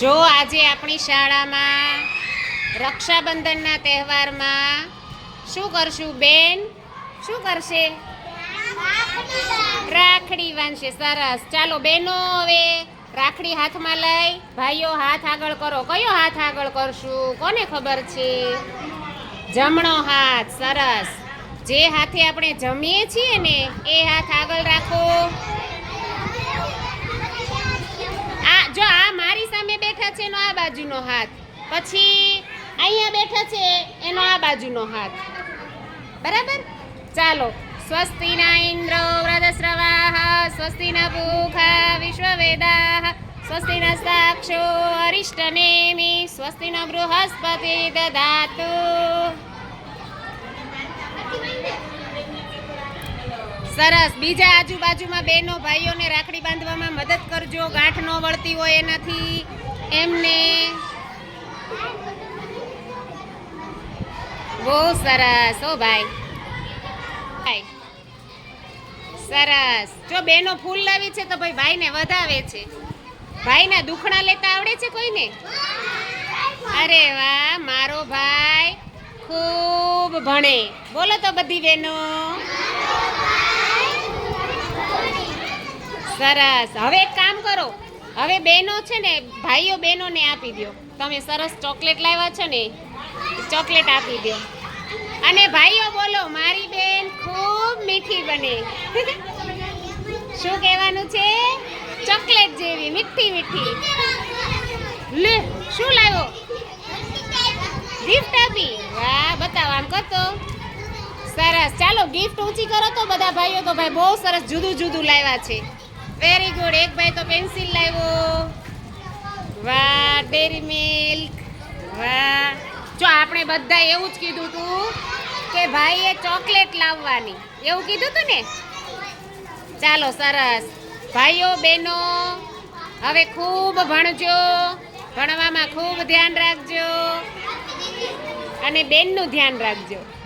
જો આજે આપણી શાળામાં રક્ષાબંધનના તહેવારમાં શું કરશું, બેન? શું કરશે? રાખડી બાંધશે સરસ. ચાલો, બેનો હવે રાખડી હાથમાં લઈ, ભાઈઓ હાથ આગળ કરો. કયો હાથ આગળ કરશું? કોને ખબર છે? જમણો હાથ, સરસ. જે હાથે આપણે જમીએ છીએ ને, એ હાથ આગળ રાખો આ જો આ મારી સામે બેઠા છે એનો આ બાજુનો હાથ. પછી અહીંયા બેઠા છે એનો આ બાજુનો હાથ. બરાબર? ચાલો. સ્વસ્તિના ઇન્દ્ર વ્રતસ્રવાહ, સ્વસ્તિના પૂખા વિશ્વવેદાહ, સ્વસ્તિના સાક્ષો અરિષ્ટનેમિ, સ્વસ્તિના બૃહસ્પતિ દદાતુ સરસ. બીજા આજુબાજુમાં બહેનો, ભાઈઓને રાખડી બાંધવામાં મદદ કરજો. ગાંઠ ન વળતી હોય એનાથી. એમને બહુ સરસ ઓ ભાઈ, સરસ. જો બેનો ફૂલ લાવી છે તો ભાઈ ભાઈને વધાવે છે. ભાઈના દુખણા લેતા આવડે છે કોઈને? અરે વાહ, મારો ભાઈ ખૂબ ભણે. બોલો તો બધી બહેનો. સરસ. હવે એક કામ કરો. હવે બેનો છે ને, ભાઈઓ બહેનોને આપી દો તમે સરસ ચોકલેટ લાવ્યા છો ને, ચોકલેટ આપી દો અને ભાઈઓ બોલો, મારી બેન ખૂબ મીઠી બને. શું કહેવાનું છે? ચોકલેટ જેવી, મીઠી મીઠી. લે, શું લાવ્યો? ગિફ્ટ આપી. વાહ, બતાવો આમ કરતો. સરસ. ચાલો ગિફ્ટ ઊંચી કરો તો બધા ભાઈઓ તો ભાઈ બહુ સરસ જુદું જુદું લાવ્યા છે. વેરી ગુડ એક ભાઈ તો પેન્સિલ લાવ્યો. વાહ ડેરી મિલ્ક વાહ. જો, આપણે બધા એવું જ કીધું તું કે ભાઈએ ચોકલેટ લાવવાની. એવું કીધું તું ને? ચાલો, સરસ. ભાઈઓ, બહેનો, હવે ખૂબ ભણજો. ભણવામાં ખૂબ ધ્યાન રાખજો. અને બેનનું ધ્યાન રાખજો.